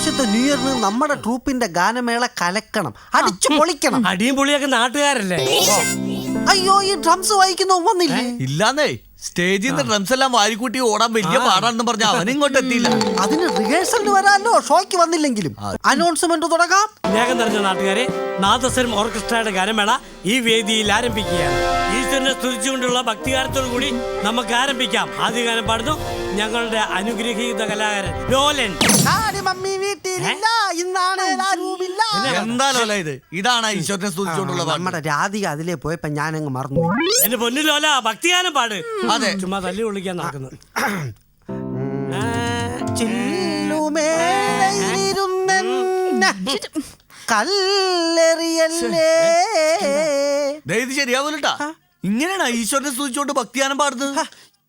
ഇപ്രാവശ്യത്തെ ന്യൂ ഇയറിന് നമ്മുടെ ട്രൂപ്പിന്റെ ഗാനമേള കലക്കണം അടിച്ചു പൊളിക്കണം. അടിയും പൊളിയൊക്കെ നാട്ടുകാരല്ലേ? അയ്യോ ഈ ഡ്രംസ് വായിക്കുന്ന വന്നില്ലേ? ഇല്ലാന്നേ. സ്റ്റേജിൽ നിന്ന് ഡ്രംസ് എല്ലാം വാരിക്കൂട്ടി ഓടാൻ വലിയ പാടാണെന്ന് പറഞ്ഞ അവൻ ഇങ്ങോട്ട് എത്തിയില്ല. അതിന് റിഹേഴ്സലിന് വരാനോ? ഷോയ്ക്ക് വന്നില്ലെങ്കിലും. അനൗൺസ്മെന്റ് തുടങ്ങാം. വേഗം നിറഞ്ഞ നാട്ടുകാരെ നാദസ്വരം ഓർക്കസ്ട്രയുടെ ഗാനമേള ഈ വേദിയിൽ ആരംഭിക്കുകയാണ്. ഈശ്വരനെ സ്തുതിച്ചുകൊണ്ടുള്ള ഭക്തികാരത്തോടു കൂടി നമുക്ക് ആരംഭിക്കാം. ആദ്യ ഗാനം പാടുന്നു ഞങ്ങളുടെ അനുഗ്രഹീത കലാകാരൻ ലോലൻ. മമ്മി വീട്ടിലില്ല ഇന്നാണ് ആരുമില്ല എന്താ ലോല ഇത്? ഇതാണ് ഈശ്വരനെ സ്തുതിച്ചുകൊണ്ടുള്ള നമ്മുടെ രാധിക അതിലേ പോയപ്പോ ഞാനങ്ങ് മറന്നു എന്റെ പൊന്നു ലോല ഭക്തിഗാനം പാട്. അതെ. ചുമ്മാ തല്ലി വിളിക്കാൻ നടക്കുന്നത്. കല്ലെറിയല്ലേ? ദേ ഇത് ശരിയാവൂലട്ടാ. ഇങ്ങനെയാണ് ഈശ്വരനെ സൂചിച്ചോണ്ട് ഭക്തിയാനം പാടുന്നത്?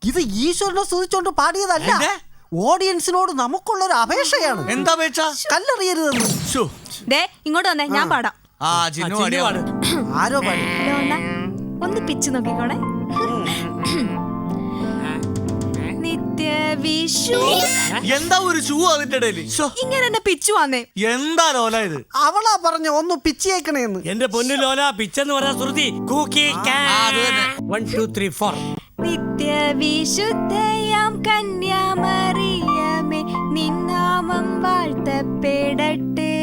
ഇത് ഈശ്വരനെ സ്തുതിച്ചോണ്ട് പാടിയതല്ല. എന്തേ? ഓഡിയൻസിനോട് നമുക്കുള്ള ഒരു അപേക്ഷയാണ്. എന്താ അപേക്ഷ? കല്ലെറിയരുതെന്ന്. ശ്ശോ. ദേ ഇങ്ങോട്ട് വന്നേ ഞാൻ പാടാം. ആ ചിന്നു ചിന്നു ആരോ പാടി. ലോല ഒന്ന് പിച്ച് നോക്കിക്കോണേ. നിത്യ വിഷു എന്താ ഒരു ഷൂ അതിന്റെ ഇടയിൽ ശ്ശോ. ഇങ്ങനെ എന്നെ പിച്ചു വന്നേ എന്താ ലോല ഇത്? അവളാ പറഞ്ഞ ഒന്ന് പിച്ചേക്കണേന്ന് എന്റെ പൊന്നു ലോല പിച്ചെന്ന് പറഞ്ഞ ശ്രുതി കൂക്കി. വൺ ടു ത്രീ ഫോർ നിത്യ വിശുദ്ധയാം കന്യാമറിയമേ നിന്നാമം വാഴ്ത്തപ്പെടട്ടെ.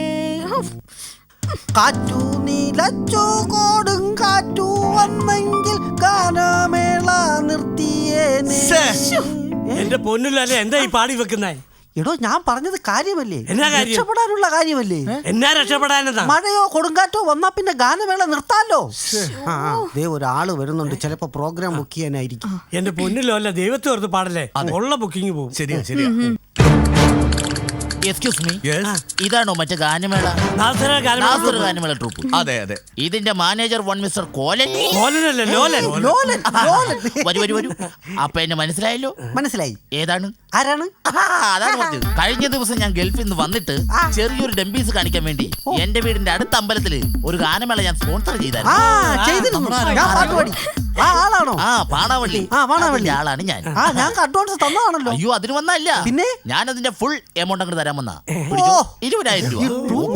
ഉഫ്. കാറ്റു നീലച്ചു കോടും കാറ്റു വന്നെങ്കിൽ ഗാനമേള നിർത്തിയേനെ. ശ്ശേ. എന്റെ പൊന്നില്ലല്ലേ എന്താ ഈ പാടി വെക്കുന്നേ? എടോ ഞാൻ പറഞ്ഞത് കാര്യമല്ലേ? എന്നാ കാര്യം? രക്ഷപ്പെടാനുള്ള കാര്യമല്ലേ? എന്നാ രക്ഷപ്പെടാനെന്നാ? മഴയോ കൊടുങ്കാറ്റോ വന്നാ പിന്നെ ഗാനമേള നിർത്താലോ? ആ, ദേ ഒരാൾ വരുന്നുണ്ട്. ചിലപ്പോ പ്രോഗ്രാം ബുക്ക് ചെയ്യാനായിരിക്കും. എന്റെ പൊന്നിലോ അല്ല ദൈവത്തെ ഓർത്ത് പാടല്ലേ ഉള്ള ബുക്കിംഗ് പോകും. ശരിയാ ശരിയാ. Excuse me Yes. ഇതാണോ മറ്റേ ഗാനമേള? നാസറ ഗാനം നാസർ ഗാനമേള ട്രൂപ്പ് അതെ അതെ. ഇതിന്റെ മാനേജർ വൺ മിസ്റ്റർ കോലൻ. ലോലനല്ലേ ലോലൻ? ലോലൻ. ലോലൻ വരൂ വരൂ വരൂ. അപ്പൊ എന്നെ മനസ്സിലായല്ലോ? മനസ്സിലായി. ഏതാണ്? ആരാണ്? അതാണ് പറഞ്ഞത്. കഴിഞ്ഞ ദിവസം ഞാൻ ഗൾഫിൽ നിന്ന് വന്നിട്ട് ചെറിയൊരു ഡംബീസ് കാണിക്കാൻ വേണ്ടി എന്റെ വീടിന്റെ അടുത്ത അമ്പലത്തിൽ ഒരു ഗാനമേള ഞാൻ സ്പോൺസർ ആ ചെയ്തായിരുന്നു ചെയ്തിരുന്നു ഞാൻ പാട്ട് പാടി. ആ ആളാണോ? ആ പാണാവള്ളി ആ, പാണാവള്ളി. ആളാണ് ഞാൻ. ആ ഞങ്ങൾക്ക് അഡ്വാൻസ് തന്നതാണല്ലോ. അയ്യോ അതിന് വന്നല്ല പിന്നെ? ഞാൻ അതിന്റെ ഫുൾ എമൗണ്ട് അങ്ങോട്ട് തരാൻ വന്നാ. ഇരുപതിനായിരം രൂപ?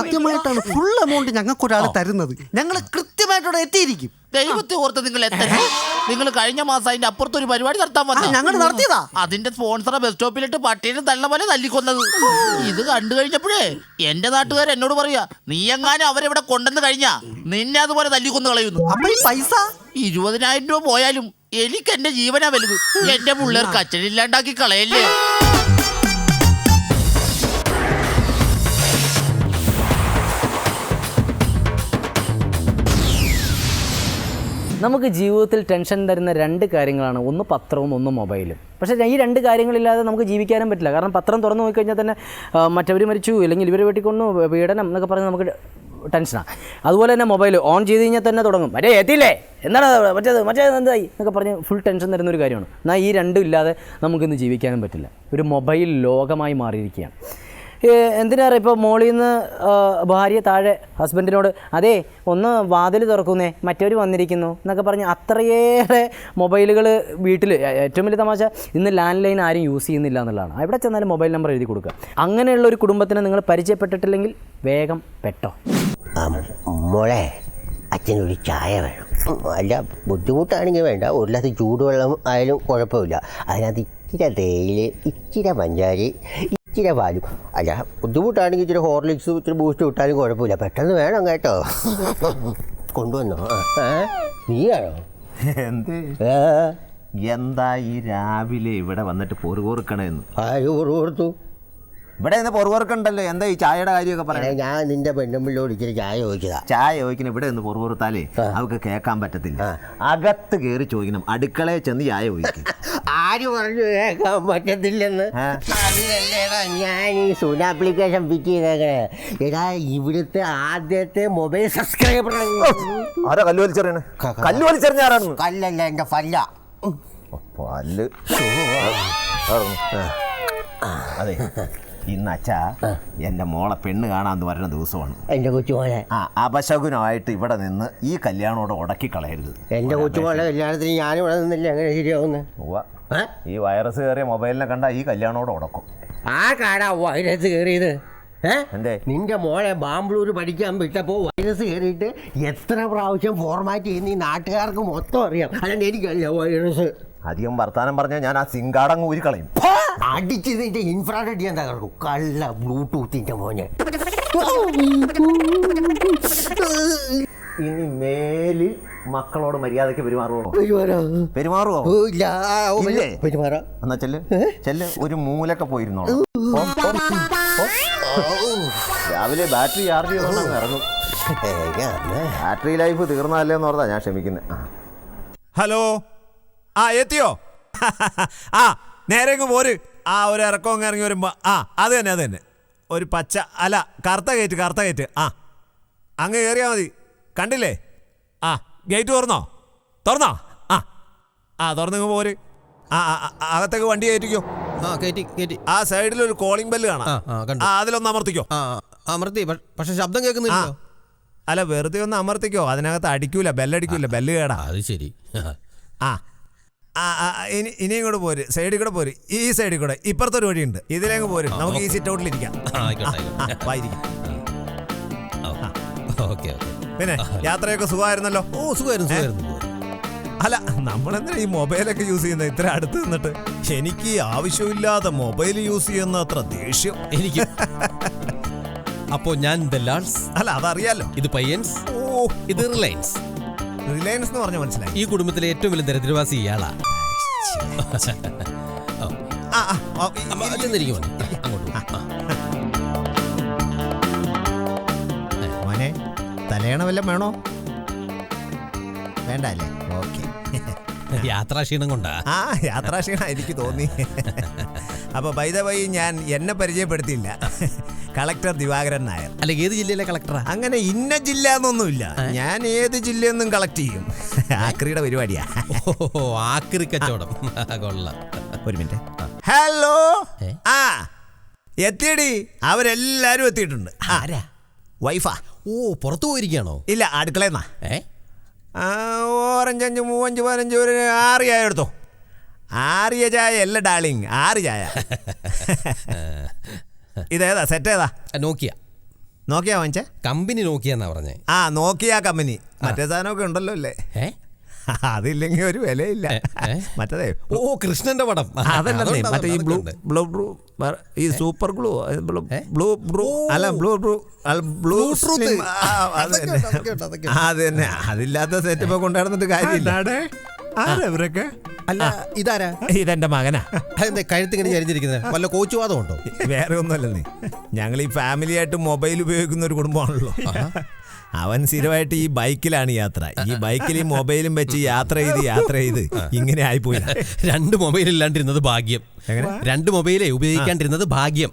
ആദ്യമായിട്ടാണ് ഫുൾ എമൗണ്ട് ഞങ്ങൾക്ക് ഒരാൾ തരുന്നത്. ഞങ്ങൾ കൃത്യമായിട്ടവിടെ എത്തിയിരിക്കും. ദൈവത്തെ ഓർത്ത് നിങ്ങൾ എത്ര നിങ്ങൾ കഴിഞ്ഞ മാസം അതിന്റെ അപ്പുറത്ത് ഒരു പരിപാടി നടത്താൻ വന്നു ഞങ്ങൾ നടത്തിയതാ? അതിന്റെ സ്പോൺസറെ ബസ് സ്റ്റോപ്പിലിട്ട് പട്ടീനെ തള്ള പോലെ തല്ലിക്കൊന്നത്. ഇത് കണ്ടു കഴിഞ്ഞപ്പോഴേ എന്റെ നാട്ടുകാർ എന്നോട് പറയാ നീ എങ്ങാനും അവരെവിടെ കൊണ്ടെന്ന് കഴിഞ്ഞാ നിന്നെ അതുപോലെ തല്ലിക്കൊന്ന് കളയുന്നു. അപ്പൊ ഈ പൈസ ഇരുപതിനായിരം രൂപ പോയാലും എനിക്ക് എന്റെ ജീവനാ വലുത്. എന്റെ പിള്ളേർക്ക് അച്ഛനില്ലാണ്ടാക്കി കളയല്ലേ? നമുക്ക് ജീവിതത്തിൽ ടെൻഷൻ തരുന്ന രണ്ട് കാര്യങ്ങളാണ്. ഒന്ന് പത്രവും ഒന്ന് മൊബൈലും പക്ഷേ ഈ രണ്ട് കാര്യങ്ങളില്ലാതെ നമുക്ക് ജീവിക്കാനും പറ്റില്ല. കാരണം പത്രം തുറന്നു നോക്കിക്കഴിഞ്ഞാൽ തന്നെ മറ്റവർ മരിച്ചു ഇല്ലെങ്കിൽ ഇവർ വെട്ടിക്കൊന്നു പീഡനം എന്നൊക്കെ പറഞ്ഞ് നമുക്ക് ടെൻഷനാണ് അതുപോലെ തന്നെ മൊബൈൽ ഓൺ ചെയ്ത് കഴിഞ്ഞാൽ തന്നെ തുടങ്ങും. മറ്റേ എത്തിയില്ലേ? എന്താണ്? മറ്റേത്? മറ്റേത് എന്തായി? എന്നൊക്കെ പറഞ്ഞ് ഫുൾ ടെൻഷൻ തരുന്ന ഒരു കാര്യമാണ്. എന്നാൽ ഈ രണ്ടും ഇല്ലാതെ നമുക്കിന്ന് ജീവിക്കാനും പറ്റില്ല. ഒരു മൊബൈൽ ലോകമായി മാറിയിരിക്കുകയാണ്. എന്തിനാറ ഇപ്പോൾ മോളിൽ നിന്ന് ഭാര്യ താഴെ ഹസ്ബൻഡിനോട് അതെ ഒന്ന് വാതിൽ തുറക്കുന്നേ മറ്റവർ വന്നിരിക്കുന്നു എന്നൊക്കെ പറഞ്ഞ് അത്രയേറെ മൊബൈലുകൾ വീട്ടിൽ ഏറ്റവും വലിയ തമാശ ഇന്ന് ലാൻഡ് ലൈൻ ആരും യൂസ് ചെയ്യുന്നില്ല എന്നുള്ളതാണ്. എവിടെ ചെന്നാലും മൊബൈൽ നമ്പർ എഴുതി കൊടുക്കുക. അങ്ങനെയുള്ള ഒരു കുടുംബത്തിനെ നിങ്ങൾ പരിചയപ്പെട്ടിട്ടില്ലെങ്കിൽ വേഗം പെട്ടോ. മോളെ അച്ഛനൊരു ചായ വേണം. അല്ല ബുദ്ധിമുട്ടാണെങ്കിൽ വേണ്ട. ഒരു ഗ്ലാസ് ചൂടുവെള്ളം ആയാലും കുഴപ്പമില്ല. അതിനകത്ത് ഇച്ചിരി തേയില ഇച്ചിരി പഞ്ചാരി ഇച്ചിരി പാലും. അല്ല ബുദ്ധിമുട്ടാണെങ്കിൽ ഇച്ചിരി ഹോർലിക്സും ഇച്ചിരി ബൂസ്റ്റ് വിട്ടാലും കുഴപ്പമില്ല. പെട്ടെന്ന് വേണം കേട്ടോ. കൊണ്ടുവന്നോ? ഏ? നീയാണോ? എന്ത്? എന്താ ഈ രാവിലെ ഇവിടെ വന്നിട്ട് പൊറുകൊറുക്കണെന്ന് ആര് കൊടുത്തു ഇവിടെ നിന്ന് പൊറുകൊറുക്കണ്ടല്ലോ എന്താ ഈ ചായയുടെ കാര്യമൊക്കെ പറയാം ഞാൻ നിന്റെ പെണ്ണുമ്പിള്ളോട് ഇച്ചിരി ചായ ചോദിച്ചതാ. ചായ ചോദിക്കണം. ഇവിടെ നിന്ന് പൊറുകൊറുത്താലേ ആ. അവർക്ക് കേൾക്കാൻ പറ്റത്തില്ല. അകത്ത് കയറി ചോദിക്കണം. അടുക്കളയിൽ ചെന്ന് ചായ ചോദിക്കും. ആര് പറഞ്ഞു കേൾക്കാൻ പറ്റത്തില്ലെന്ന്. അതിലല്ലേടാ ഞാൻ ഈ സൂന ആപ്ലിക്കേഷൻ ഫിറ്റ് ചെയ്തേക്കണേ. എടാ ഇവിടുത്തെ ആദ്യത്തെ മൊബൈൽ സബ്സ്ക്രൈബർ ആരാ കല്ല് വലിച്ചെറിയണേ? ക- ക- കല്ല് വലിച്ചെറിഞ്ഞ ആരാണ് കല്ലല്ല എന്റെ ഫല്ല. പല്ല്. അതെ. ഇന്ന് അച്ഛാ എന്റെ മോളെ പെണ്ണ് കാണാന്ന് വരുന്ന ദിവസമാണ്. എന്റെ കൊച്ചുമോനെ. ആ അപശകുനമായിട്ട് ഇവിടെ നിന്ന് ഈ കല്യാണോടെ ഉടക്കി കളയരുത് എന്റെ കൊച്ചുമോളെ കല്യാണത്തിന് ഞാനിവിടെ നിന്നില്ല. എങ്ങനെ ശരിയാവുന്ന? ഉവ്വ. ഏ? ഈ വൈറസ് കയറിയ മൊബൈലിനെ കണ്ട ഈ കല്യാണോടെ ഉടക്കും. ആ കാടാ വൈറസ് കയറിയത്? ഏ? എന്തേ? നിന്റെ മോളെ ബാംഗ്ലൂർ പഠിക്കാൻ വിട്ടപ്പോൾ വൈറസ് കയറിയിട്ട് എത്ര പ്രാവശ്യം ഫോർമാറ്റ് ചെയ്യുന്ന ഈ നാട്ടുകാർക്ക് മൊത്തം അറിയാം. അല്ലാണ്ട് എനിക്കറിയാം വൈറസ്. അധികം വർത്താനം പറഞ്ഞാൽ ഞാൻ ആ സിങ്കാടങ്ങ് ഊരിക്കളയും. കളയും അടിച്ച് നിന്റെ ഇൻഫ്രാറെഡ് ഞാൻ തകർക്കും കള്ള ബ്ലൂടൂത്തിന്റെ മോനെ. ഇനി മേൽ മക്കളോട് മര്യാദയ്ക്ക് പെരുമാറുവോ? പെരുമാറുമോ പെരുമാറുവോ? ഓ, ഇല്ല. പെരുമാറാ. എന്നാ ചെല്ല്. ചെല്ല് ഒരു മൂലൊക്കെ പോയിരുന്നോ. രാവിലെ ബാറ്ററി ചാർജ് ചെയ്തോണ്ട് ഇറങ്ങും. ബാറ്ററി ലൈഫ് തീർന്നല്ലേ എന്ന് പറഞ്ഞാ ഞാൻ ക്ഷമിക്കുന്നത് ഹലോ? ആ എത്തിയോ? ആ നേരെ പോര്. ആ ഒരു ഇറക്കം അങ്ങ് ഇറങ്ങി വരുമ്പോൾ ആ അത് തന്നെ അത് തന്നെ. ഒരു പച്ച അല്ല കറുത്ത ഗേറ്റ് കറുത്ത ഗേറ്റ് ആ. അങ്ങ് കയറിയാൽ മതി. കണ്ടില്ലേ? ആ ഗേറ്റ് തുറന്നോ? തുറന്നോ? ആ. ആ തുറന്നിങ്ങ് പോര്. ആ അകത്തേക്ക് വണ്ടി കയറ്റിക്കോ. ആ കയറ്റി കയറ്റി ആ സൈഡിൽ ഒരു കോളിംഗ് ബെല്ല് കാണാം. അതിലൊന്ന് അമർത്തിക്കോ. ആ അമർത്തി പക്ഷെ ശബ്ദം കേൾക്കുന്നില്ല അല്ല വെറുതെ ഒന്ന് അമർത്തിക്കോ. അതിനകത്ത് അടിക്കൂല ബെല്ലടിക്കൂല ബെല്ല് കേടാ. അത് ശരി. ആ, ഇനി കൂടെ പോര്. സൈഡിൽ കൂടെ പോര്. ഈ സൈഡിൽ കൂടെ. ഇപ്പുറത്തൊരു വഴിയുണ്ട്. ഇതിലേക്ക് പോര്. നമുക്ക് ഈ സിറ്റ് ഔട്ടിൽ ഇരിക്കാം. പിന്നെ യാത്രയൊക്കെ സുഖമായിരുന്നല്ലോ? ഓ സുഖമായിരുന്നു സുഖമായിരുന്നു. അല്ല നമ്മളെന്തിനാ ഈ മൊബൈലൊക്കെ യൂസ് ചെയ്യുന്നത് ഇത്ര അടുത്ത് നിന്നിട്ട്. എനിക്ക് ആവശ്യമില്ലാതെ മൊബൈൽ യൂസ് ചെയ്യുന്ന അത്ര ദേഷ്യം. എനിക്ക്. അപ്പോ ഞാൻ ദലാൾസ് അല്ല അതറിയാലോ. ഇത് പയ്യൻസ്. ഓ. ഇത് റിലയൻസ്. റിലയൻസ് എന്ന് പറഞ്ഞ മനസ്സിലായി. ഈ കുടുംബത്തിലെ ഏറ്റവും വലിയ ദരിദ്രവാസി ഇയാളാ. ആ, ആ, ആ, ഈ- അമ്മ, ചെന്നിരിക്കും മോനെ. അങ്ങോട്ട് പോ. ആ. മോനെ തലയണ വല്ലതും വേണോ? വേണ്ട അല്ലേ ഓക്കെ. യാത്രാക്ഷീണം കൊണ്ടാ. ആ യാത്രാക്ഷീണ എനിക്ക് തോന്നി. അപ്പോൾ ബൈദ വൈ ഞാൻ എന്നെ പരിചയപ്പെടുത്തിയില്ല. കളക്ടർ ദിവാകരൻ നായർ. അല്ല ഏത് ജില്ലയിലെ കളക്ടറാ? അങ്ങനെ ഇന്ന ജില്ല എന്നൊന്നുമില്ല ഞാൻ ഏത് ജില്ലയെന്നും കളക്ട് ചെയ്യും. ആക്രിയുടെ പരിപാടിയാ. ഓ ആക്രി കച്ചവടം. കൊള്ളാം. ഒരു മിനിറ്റ്. ഹലോ? ആ എത്തിയടി. അവരെല്ലാരും എത്തിയിട്ടുണ്ട്. ആരാ? വൈഫാ. ഓ പുറത്തു പോയിരിക്കുകയാണോ? ഇല്ല അടുക്കളയെന്നാ ഏ? ആ, ഓറഞ്ച് അഞ്ച് മൂവഞ്ച് പതിനഞ്ച് ഒരു ആറ് ചായ എടുത്തോ. ആറിയ ചായ അല്ല ഡാർലിങ് ആറ് ചായ. ഇതേതാ? സെറ്റ് ഏതാ? നോക്കിയ. നോക്കിയാ വാങ്ങിച്ചേ? കമ്പനി നോക്കിയെന്നാ പറഞ്ഞേ. ആ നോക്കിയ കമ്പനി. മറ്റേ സാധനമൊക്കെ ഉണ്ടല്ലോ അല്ലേ? അതില്ലെങ്കിൽ ഒരു വിലയില്ല. മറ്റേ? ഓ കൃഷ്ണന്റെ പടം. അതല്ലേ മറ്റേ ഈ ബ്ലൂ ബ്ലൂ ബ്ലൂ ഈ സൂപ്പർ ഗ്ലൂ ബ്ലൂ? ബ്ലൂ അല്ല ബ്ലൂ ബ്ലൂ ബ്ലൂ തന്നെ. അത് തന്നെ. അതില്ലാത്ത സെറ്റപ്പ് കൊണ്ടുനടന്നിട്ട് കാര്യമില്ല. ആരവരൊക്കെ അല്ല ഇതാരാ? ഇതെന്റെ മകനാ. അതെന്താ കഴുത്തിങ്ങനെ ചരിഞ്ഞിരിക്കുന്നത് വല്ല കോച്ചുവാദം ഉണ്ടോ വേറെ ഒന്നുമല്ലേ ഞങ്ങൾ ഈ ഫാമിലി ആയിട്ട് മൊബൈൽ ഉപയോഗിക്കുന്ന ഒരു കുടുംബമാണല്ലോ. അവൻ സ്ഥിരമായിട്ട് ഈ ബൈക്കിലാണ് യാത്ര. ഈ ബൈക്കിൽ ഈ മൊബൈലും വെച്ച് യാത്ര ചെയ്ത് യാത്ര ചെയ്ത് ഇങ്ങനെ ആയിപ്പോയി. രണ്ട് മൊബൈൽ ഇല്ലാണ്ടിരുന്നത് ഭാഗ്യം. എങ്ങനെ? രണ്ട് മൊബൈലേ ഉപയോഗിക്കാണ്ടിരുന്നത് ഭാഗ്യം?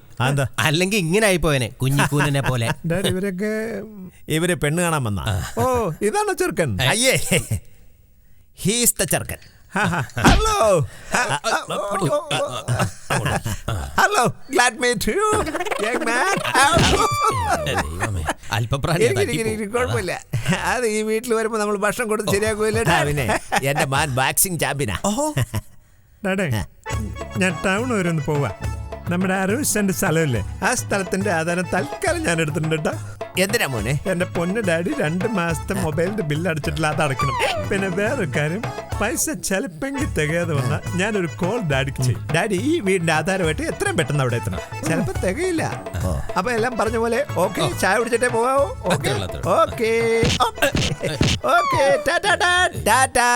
അല്ലെങ്കിൽ ഇങ്ങനെ ആയിപ്പോയനെ കുഞ്ഞിക്കൂനെ പോലെ. ഇവരൊക്കെ ഇവർ പെണ്ണ് കാണാൻ വന്ന? ഓ ഇതാണ് ചെറുക്കൻ? അയ്യേ. ഹീസ് ദ ചെറുക്കൻ hello hello glad meet you young man. കുഴപ്പമില്ല. അത് ഈ വീട്ടിൽ വരുമ്പോ നമ്മൾ ഭക്ഷണം കൊടുത്ത് ശരിയാക്കൂല്ലേ പിന്നെ. എന്റെ മാൻ ബാക്സിംഗ് ചാമ്പ്യനാ. ഡാഡേ ഞാൻ ടൗൺ വരെ ഒന്ന് പോവാ. നമ്മുടെ സെന്റ് സ്ഥലമില്ലേ? ആ സ്ഥലത്തിന്റെ ആധാരം തൽക്കാലം ഞാൻ എടുത്തിട്ടുണ്ട് കേട്ടോ. എന്തിനാ മോനെ? എന്റെ പൊന്ന് ഡാഡി രണ്ട് മാസത്തെ മൊബൈലിന്റെ ബില്ല് അടച്ചിട്ടില്ല അത് അടയ്ക്കണം. പിന്നെ വേറെ കാര്യം പൈസ ചിലപ്പെങ്കിൽ തികയാതെ വന്നാൽ ഞാനൊരു കോൾ ഡാഡിക്ക് ചെയ്യും. ഡാഡി ഈ വീടിന്റെ ആധാരമായിട്ട് എത്രയും പെട്ടെന്ന് അവിടെ എത്തണം. ചിലപ്പോ തികയില്ല. അപ്പൊ എല്ലാം പറഞ്ഞ പോലെ ഓക്കെ ചായ കുടിച്ചിട്ടേ പോവാവോ? Okay. Okay. Okay. Tata tata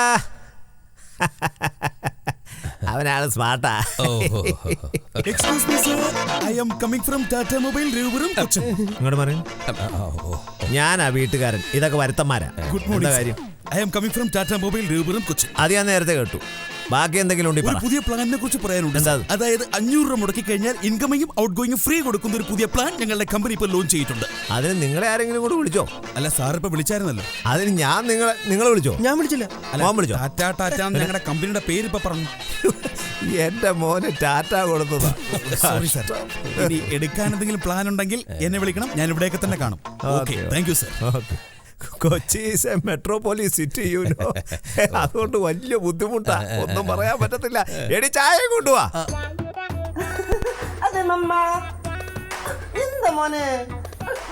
അവനാണ് സ്മാർട്ടാ. Excuse me sir I am coming from Tata mobile രൂപരും Cochin ഇങ്ങോട്ട് പറയും. ഞാനാ വീട്ടുകാരൻ. ഇതൊക്കെ വരുത്തന്മാരാ. ഗുഡ് മോർണിംഗ് കാര്യം? I am coming from Tata mobile രൂപരും Cochin അത് ഞാൻ നേരത്തെ കേട്ടു. ബാക്കി എന്തെങ്കിലും ഉണ്ടെങ്കിൽ ഒരു പറ. പുതിയ പ്ലാനിനെ കുറിച്ച് പറയാനുണ്ട്. എന്താ അത്? അതായത് അഞ്ഞൂറ് രൂപ മുടക്കി കഴിഞ്ഞാൽ ഇൻകമിങ്ങും ഔട്ട് ഗോയിങ്ങും ഫ്രീ കൊടുക്കുന്ന ഒരു പുതിയ പ്ലാൻ ഞങ്ങളുടെ കമ്പനി ഇപ്പോൾ ലോഞ്ച് ചെയ്തിട്ടുണ്ട്. അതിന് നിങ്ങളെ ആരെങ്കിലും കൂടെ വിളിച്ചോ? അല്ല സാർ ഇപ്പൊ വിളിച്ചായിരുന്നല്ലോ. അതിന് ഞാൻ നിങ്ങളെ നിങ്ങളെ വിളിച്ചോ? ഞാൻ വിളിച്ചില്ല. മോൻ വിളിച്ചോ? ടാറ്റ ടാറ്റ എന്ന് ഞങ്ങളുടെ കമ്പനിയുടെ പേര് ഇപ്പൊ പറഞ്ഞു. എന്റെ മോനെ ടാറ്റ കൊടുത്തതാ. സോറി സാർ ഇനി എടുക്കാൻ എന്തെങ്കിലും പ്ലാൻ ഉണ്ടെങ്കിൽ എന്നെ വിളിക്കണം. ഞാൻ ഇവിടെയൊക്കെ തന്നെ കാണും. Okay thank you sir okay Kochi is a metropolis city you know അതുകൊണ്ട് വലിയ ബുദ്ധിമുട്ടാ. ഒന്നും പറയാൻ പറ്റത്തില്ല. എടി ചായ കൊണ്ടുവാ. അതെ മമ്മ. എന്താ മോനെ?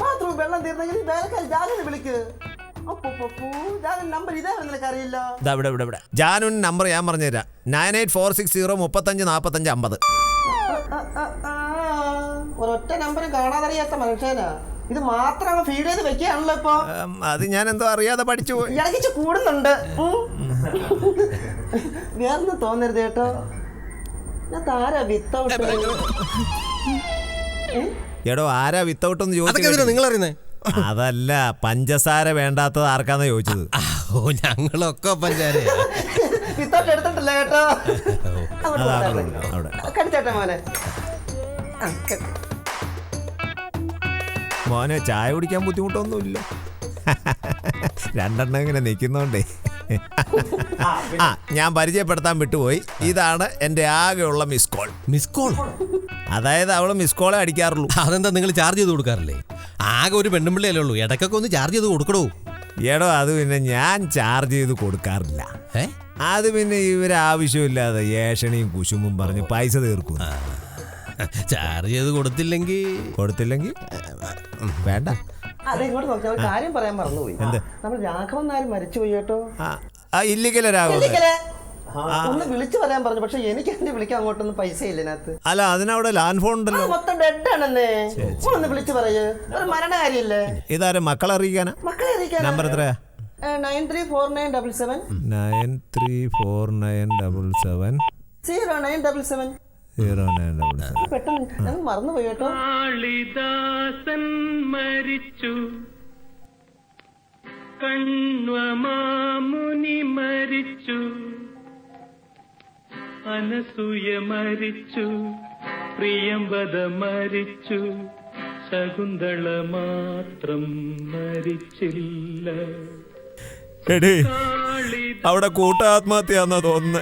ബാത്റൂം വെള്ളം തീർന്നെങ്കിൽ വേലക്കാരി ജാലിനെ വിളിക്ക്. നമ്പർ ജാനുൻ നമ്പർ ഞാൻ പറഞ്ഞുതരാം. Nine eight four six zero മുപ്പത്തഞ്ച് നാപ്പത്തഞ്ച് അമ്പത് ഒരൊറ്റ നമ്പറും കാണാതറിയാത്ത മനുഷ്യനാ. ഇത് മാത്രം ഫീഡ് ചെയ്ത് വെക്കുകയാണല്ലോ ഇപ്പൊ. അത് ഞാൻ എന്തോ അറിയാതെ പഠിച്ചു പോയി. ഇടയ്ക്ക് കൂടുന്നുണ്ട്. വേറൊന്നും തോന്നരുത് കേട്ടോ. ഞാൻ താരാ വിത്തൗട്ട് എടോ ആരാ വിത്തൗട്ട് എന്തിനാ ചോദിച്ചു നിങ്ങൾ അറിയുന്നേ അതല്ല പഞ്ചസാര വേണ്ടാത്തത് ആർക്കാന്ന് ചോദിച്ചത്? ഓ ഞങ്ങളൊക്കെ പഞ്ചാര വിത്തൗട്ട് എടുത്തിട്ടില്ല കേട്ടോ. അവിടെ കടിച്ചേട്ടെ മോനെ. മോനെ ചായ കുടിക്കാൻ ബുദ്ധിമുട്ടൊന്നുമില്ല. രണ്ടെണ്ണം ഇങ്ങനെ നിൽക്കുന്നോണ്ടേ. ആ ഞാൻ പരിചയപ്പെടുത്താൻ വിട്ടുപോയി. ഇതാണ് എന്റെ ആകെയുള്ള മിസ് കോൾ മിസ് കോൾ അതായത് അവൾ മിസ് കോളെ അടിക്കാറുള്ളൂ. അതെന്താ നിങ്ങൾ ചാർജ് ചെയ്ത് കൊടുക്കാറില്ലേ? ആകെ ഒരു പെണ്ണുമ്പിള്ളയല്ലേ ഉള്ളൂ. ഇടയ്ക്കൊക്കെ ഒന്ന് ചാർജ് ചെയ്ത് കൊടുക്കണോ എടോ അത് പിന്നെ ഞാൻ ചാർജ് ചെയ്ത് കൊടുക്കാറില്ല. അത് പിന്നെ ഇവരാവശ്യമില്ലാതെ ഏഷണിയും കുശുമ്പും പറഞ്ഞ് പൈസ തീർക്കും. ചാർജ് ചെയ്ത് കൊടുത്തില്ലെങ്കിൽ കൊടുത്തില്ലെങ്കിൽ വേണ്ട. അതെ ഇങ്ങോട്ട് നോക്കിയാൽ കാര്യം പറയാൻ മറന്നുപോയി. നമ്മൾ രാഘവൻ നായർ മരിച്ചുപോയി കേട്ടോ. ഇല്ലിക്കലെ? ഒന്ന് വിളിച്ചു പറയാൻ പറഞ്ഞു. പക്ഷെ എനിക്ക് എന്റെ വിളിക്കാൻ അങ്ങോട്ടൊന്നും പൈസ ഇല്ല ഇതിനകത്ത്. അല്ല അതിനവിടെ ലാൻഡ് ഫോൺ ഉണ്ടല്ലോ. മൊത്തം ഡെഡ് ആണെന്നേ. ഒന്ന് വിളിച്ചു പറയൂ. ഒരു മരണകാര്യല്ലേ ഇതാരും മക്കളെ അറിയിക്കാനാ? മക്കളെ അറിയിക്കാൻ നമ്പർ എത്രയാ? Nine three four nine double seven nine three four nine double seven zero nine double seven പെട്ടെന്ന്. മറന്നുപോയി കേട്ടോ. കാളിദാസൻ മരിച്ചു. കണ്വമാമുനി മരിച്ചു. അനസൂയ മരിച്ചു. പ്രിയംബദ മരിച്ചു. ശകുന്തള മാത്രം മരിച്ചില്ല. എടീ അവിടെ കൂട്ടാത്മഹത്യ എന്നാ തോന്നുന്നേ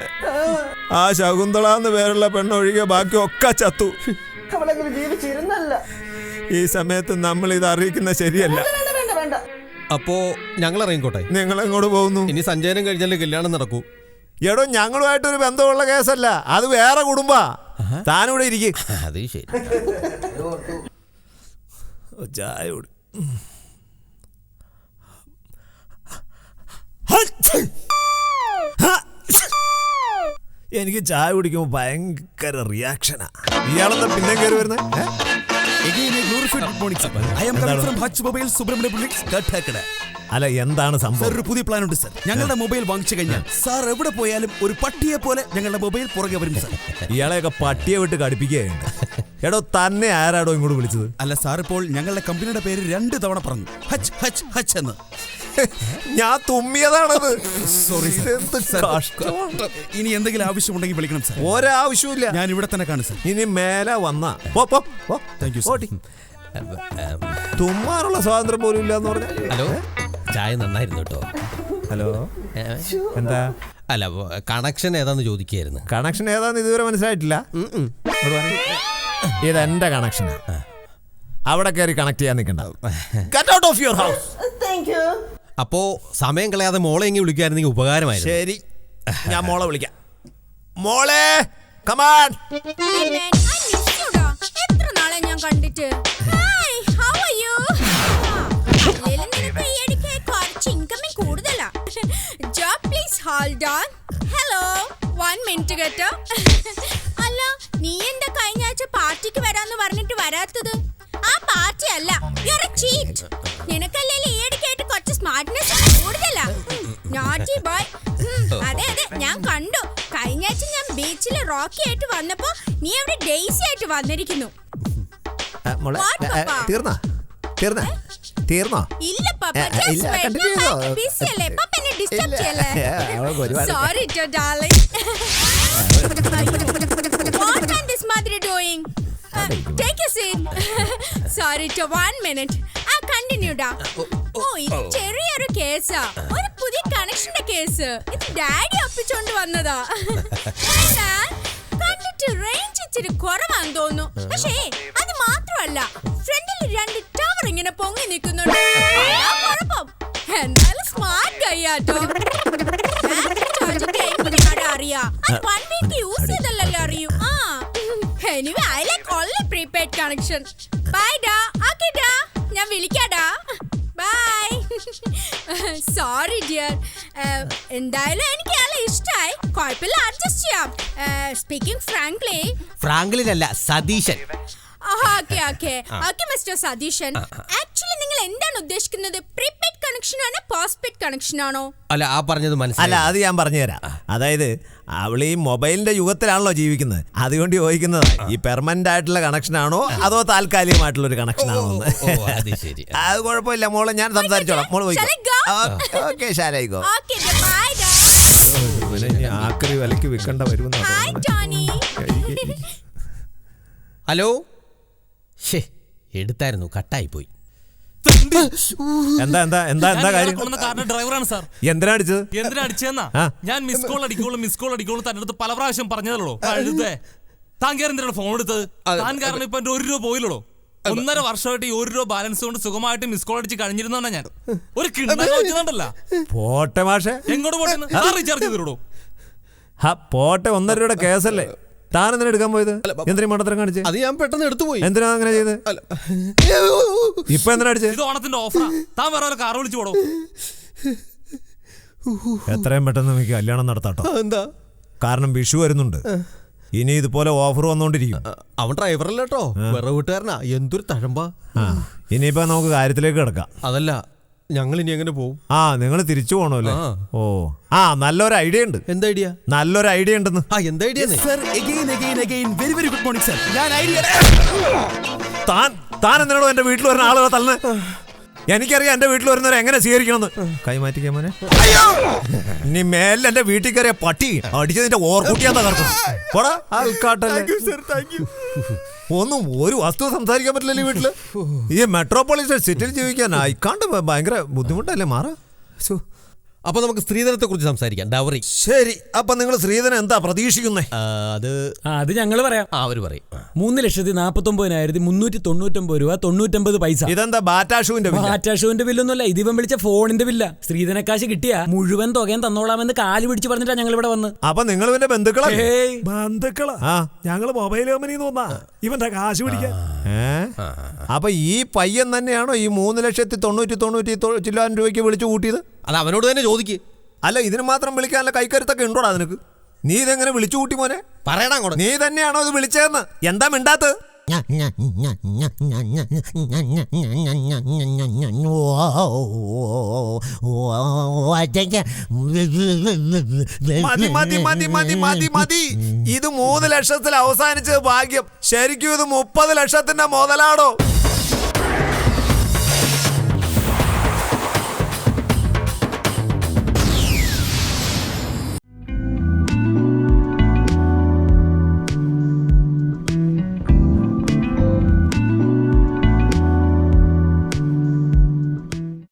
ആ ശകുന്തള എന്ന് പേരുള്ള പെണ്ണൊഴികെ ബാക്കി ഒക്കെ ചത്തു ഈ സമയത്ത് നമ്മൾ ഇത് അറിയിക്കുന്ന ശരിയല്ല. അപ്പോ ഞങ്ങൾ ഇറങ്ങിക്കോട്ടെ നിങ്ങൾ എങ്ങോട്ട് പോകുന്നു? ഇനി സഞ്ചയനം കഴിഞ്ഞാലേ കല്യാണം നടക്കൂ. എടോ ഞങ്ങളുമായിട്ട് ഒരു ബന്ധമുള്ള കേസല്ല. അത് വേറെ കുടുംബ. താനിവിടെ ഇരിക്കും. അത് ശരി. ചായ കുടി. എനിക്ക് ചായ കുടിക്കുമ്പോൾ ഭയങ്കര റിയാക്ഷനാ ഇയാളെന്താ പിന്നെ കയറി വരുന്നത് അല്ല എന്താണ് സംഭവം? ഒരു പുതിയ പ്ലാൻ ഉണ്ട് സർ ഞങ്ങളുടെ മൊബൈൽ വാങ്ങിച്ചു കഴിഞ്ഞാൽ സാർ എവിടെ പോയാലും ഒരു പട്ടിയെ പോലെ ഞങ്ങളുടെ മൊബൈൽ പുറകെ വരും സർ ഇയാളെയൊക്കെ പട്ടിയെ വിട്ട് കടിപ്പിക്കുകയുണ്ട് എടോ തന്നെ ആരാടോ ഇങ്ങോട്ട് വിളിച്ചത്? അല്ല സാർ ഇപ്പോൾ ഞങ്ങളുടെ കമ്പനിയുടെ പേര് രണ്ട് തവണ പറഞ്ഞു. ഹച്ച് ഹച്ച് ഹച്ച് എന്ന്. ഞാൻ തുമ്മിയതാണത്. സോറി ഇനി എന്തെങ്കിലും ആവശ്യമുണ്ടെങ്കിൽ വിളിക്കണം സാർ ഒരാവശ്യമില്ല ഞാൻ ഇവിടെ തന്നെ കാണും സാർ ഇനി മേലെ വന്ന. പോ പോ പോ. താങ്ക് യു ഓടി. തുമ്മാനുള്ള സ്വാതന്ത്ര്യം പോലും ഇല്ല എന്ന് പറഞ്ഞാൽ ഹലോ ചായ നന്നായിരുന്നു കേട്ടോ. ഹലോ. എന്താ? അല്ല കണക്ഷൻ ഏതാന്ന് ചോദിക്കായിരുന്നു. കണക്ഷൻ ഏതാന്ന് ഇതുവരെ മനസ്സിലായിട്ടില്ല. ഇത് എന്റെ ഇതെന്റെ കണക്ഷനാ അവിടെ കയറി കണക്ട് ചെയ്യാൻ നിൽക്കണ്ട. Get out of your house thank you അപ്പോ സമയം കളയാതെ മോളെ എങ്കിൽ വിളിക്കായിരുന്നെങ്കിൽ ഉപകാരമായിരുന്നു. ശരി. ഞാൻ മോളെ വിളിക്കാം. മോളെ കമാൻ എത്ര നാളെ ഞാൻ കണ്ടിട്ട്? ഹായ് ഹൗ ആർ യു അല്ലേലും നിനക്ക് ഈ ഇടയ്ക്ക് കുറച്ച് ഇൻകമിങ് കൂടുതലാ. Job please hold on hello one minute കേട്ടോ. അല്ല നീ എന്താ കഴിഞ്ഞ ആഴ്ച പാർട്ടിക്ക് വരാന്ന് പറഞ്ഞിട്ട് വരാത്തത്? ആ പാർട്ടി അല്ല സ്മാർട്ട്നെസ് കൂടുതലാ. നോട്ടി ബോയ് അതെ അതെ ഞാൻ കണ്ടു. കഴിഞ്ഞ ആഴ്ച ഞാൻ ബീച്ചിൽ റോക്കി ആയിട്ട് വന്നപ്പോ നീ അവിടെ ഡെയ്സി ആയിട്ട് വന്നിരിക്കുന്നു. മോളെ What, papa? തീർന്നോ? തീർന്നോ? തീർന്നോ? ഇല്ല പപ്പ ഏ, ഇല്ല, continue ചെയ്തോ. ബിസി അല്ലേ? പപ്പ എന്നെ ഡിസ്റ്റർബ് ഇല്ല. ചെയ്യല്ലേ? ഏ, അവൾക്ക് ഒരുപാട് sorry to darling what are this mother doing take a seat sorry to one minute ആ കണ്ടിന്യൂ ഡാ. ഇത് ചെറിയൊരു കേസാ. ഒരു പുതിയ കണക്ഷന്റെ കേസ്. ഇത് ഡാഡി ഒപ്പിച്ചോണ്ട് വന്നതാ? കണ്ടിട്ട് റേഞ്ച് ഇച്ചിരി കുറവാന്ന് തോന്നുന്നു. പക്ഷേ അത് മാത്രമല്ല ഫ്രണ്ടിൽ രണ്ട് ടവർ ഇങ്ങനെ പൊങ്ങി നിൽക്കുന്നുണ്ട്. എന്തായാലും സ്മാർട്ട് എങ്ങനെയാണ് അറിയാ. വീക്ക് യൂസ് ചെയ്തല്ലോ അറിയൂ. ആ. Anyway I like only prepaid connection bye ഡാ. സോറി ഡിയർ എന്തായാലും എനിക്ക് നല്ല ഇഷ്ടമായി കുഴപ്പമില്ല അഡ്ജസ്റ്റ് ചെയ്യാം. Speaking frankly ഫ്രാങ്ക്ലിനല്ല Satheesan. Okay okay okay mister Satheesan. Actually നിങ്ങൾ എന്താണ് ഉദ്ദേശിക്കുന്നത്? പ്രീപെയ്ഡ് കണക്ഷൻ ആണോ പോസ്റ്റ്പെയ്ഡ് കണക്ഷൻ ആണോ? അല്ല ആ പറഞ്ഞത് അല്ല മനസ്സിലായി അത് ഞാൻ പറഞ്ഞുതരാം. അതായത് അവൾ ഈ മൊബൈലിന്റെ യുഗത്തിലാണല്ലോ ജീവിക്കുന്നത്. അതുകൊണ്ട് ചോദിക്കുന്നത് ഈ പെർമനന്റ് ആയിട്ടുള്ള കണക്ഷൻ ആണോ അതോ താൽക്കാലികമായിട്ടുള്ള ഒരു കണക്ഷൻ ആണോ അത് കുഴപ്പമില്ല മോളെ ഞാൻ സംസാരിച്ചോളാം. മോൾ പോയി ഓക്കെ ഡാ. ആക്രി വിലക്ക് വിൽക്കണ്ട വരുമെന്ന് ഹായ് ടോണി ഹലോ? ഷേ എടുത്തായിരുന്നു കട്ടായി പോയി എന്താ എന്താ എന്താ എന്താ കാര്യം? കാറിന്റെ ഡ്രൈവറാണ് സാർ എന്തിനാ അടിച്ചത്? എന്തിനാ അടിച്ചെന്നാ ഞാൻ മിസ് കോൾ അടിക്കോളൂ മിസ് കോൾ അടിക്കോളൂ തന്റെ അടുത്ത് പല പ്രാവശ്യം പറഞ്ഞതല്ലോ. താൻ കയറി എന്തിനാണ് ഫോൺ എടുത്തത്? താൻ കാരണം ഇപ്പൊ എന്റെ ഒരു രൂപ പോയില്ലടോ. ഒന്നര വർഷമായിട്ട് ഈ ഒരു രൂപ ബാലൻസ് കൊണ്ട് സുഖമായിട്ട് മിസ് കോൾ അടിച്ച് കഴിഞ്ഞിരുന്നാണ് ഞാൻ. ഒരു പോട്ടെ മാഷെ. എങ്ങോട്ട് പോട്ടെ റീചാർജ് ചെയ്തിടൂ ഹാ പോട്ടെ ഒന്നര രൂപയുടെ കേസല്ലേ? താൻ എന്തിനാ എടുക്കാൻ പോയത്? എന്തിനാ മണ്ടത്തരം കാണിച്ചത് അത് ഞാൻ പെട്ടെന്ന് എടുത്തു പോയി. എന്തിനാ അങ്ങനെ ചെയ്ത്? ഇപ്പൊ എന്തിനാ അടിച്ചേ? ഇത് ഓണത്തിന്റെ ഓഫറാ താൻ വേറെ കാർ വിളിച്ചു പോടോ? എത്രയും പെട്ടെന്ന് എനിക്ക് കല്യാണം നടത്താട്ടോ എന്താ? കാരണം വിഷു വരുന്നുണ്ട്. ഇനി ഇതുപോലെ ഓഫർ വന്നോണ്ടിരിക്കും. അവൻ ഡ്രൈവറല്ല കേട്ടോ വേറെ വീട്ടുകാരനാ. എന്തൊരു തഴമ്പ. ഇനിയിപ്പോ നമുക്ക് കാര്യത്തിലേക്ക് കിടക്കാം. അതല്ല ഞങ്ങൾ ഇനി എങ്ങനെ പോകും ആ നിങ്ങൾ തിരിച്ചു പോണല്ലേ. ഓ ആ നല്ലൊരു ഐഡിയ ഉണ്ട്. എന്ത് ഐഡിയ? നല്ലൊരു ഐഡിയ ഉണ്ടെന്ന്. ആ എന്ത് idea sir again again again very very good morning sir ഞാൻ ഐഡിയ താൻ താൻ എന്തിനാണോ എന്റെ വീട്ടിൽ വരുന്ന ആളുകളെ തള്ളു എനിക്കറിയാം എന്റെ വീട്ടിൽ വരുന്നവരെ എങ്ങനെ സ്വീകരിക്കണമെന്ന്. കൈമാറ്റിക്കാൻ മോനെ. ഇനി മേലെ എന്റെ വീട്ടിൽ കയറിയ പട്ടി അടിച്ചതിന്റെ ഓർക്കുട്ടിയാ തകർക്കും പോടാ. ആൾക്കാട്ടല്ലേ ഒന്നും ഒരു വസ്തു സംസാരിക്കാൻ പറ്റില്ലല്ലോ ഈ വീട്ടിൽ. ഈ മെട്രോപോളിറ്റൻ സിറ്റിയിൽ ജീവിക്കാൻ അയക്കാണ്ട് ഭയങ്കര ബുദ്ധിമുട്ടല്ലേ മാറാ. അപ്പൊ നമുക്ക് സ്ത്രീധനത്തെ കുറിച്ച് സംസാരിക്കാം. ഡവറി. ശരി അപ്പൊ നിങ്ങൾ സ്ത്രീധനം എന്താ പ്രതീക്ഷിക്കുന്നേ? അത് അത് ഞങ്ങൾ പറയാം. ആ അവർ പറയും. മൂന്ന് ലക്ഷത്തി നാപ്പത്തി ഒമ്പതിനായിരത്തി മുന്നൂറ്റി തൊണ്ണൂറ്റൊമ്പത് രൂപ തൊണ്ണൂറ്റൊമ്പത് പൈസ. ഇതെന്താ ബാറ്റാഷുവിന്റെ ബാറ്റാഷുവിന്റെ ബില്ലൊന്നുമല്ല ഇതിവൻ വിളിച്ച ഫോണിന്റെ ബില്ല സ്ത്രീധനക്കാശ് കിട്ടിയ മുഴുവൻ തുകയും തന്നോളാമെന്ന് കാൽ പിടിച്ച് പറഞ്ഞിട്ടാ ഞങ്ങൾ ഇവിടെ വന്ന്. അപ്പൊ നിങ്ങൾ ഇവന്റെ ബന്ധുക്കളെ ബന്ധുക്കള? ഞങ്ങൾ ഞങ്ങൾ മൊബൈൽ കമ്പനി തോന്നാ ഇവന്റെ കാശ് പിടിക്കാൻ. അപ്പൊ ഈ പയ്യൻ തന്നെയാണോ ഈ മൂന്ന് ലക്ഷത്തി തൊണ്ണൂറ്റി തൊണ്ണൂറ്റി ചില്ലാൻ രൂപയ്ക്ക് വിളിച്ചു കൂട്ടിയത്? അത് അവനോട് തന്നെ ചോദിക്ക്. അല്ല ഇതിന് മാത്രം വിളിക്കാനുള്ള കൈക്കരുത്തൊക്കെ ഉണ്ടോടാ നിനക്ക്? നീ ഇതെങ്ങനെ വിളിച്ചു കൂട്ടി മോനെ? പറയടാ അങ്ങോട്ട്. നീ തന്നെയാണോ ഇത് വിളിച്ചതെന്ന്? എന്താ മിണ്ടാത്തത്? മതി മതി മതി മതി മതി മതി. ഇത് മൂന്ന് ലക്ഷത്തിൽ അവസാനിച്ചത് ഭാഗ്യം. ശരിക്കും ഇത് മുപ്പത് ലക്ഷത്തിന്റെ മുതലാടോ?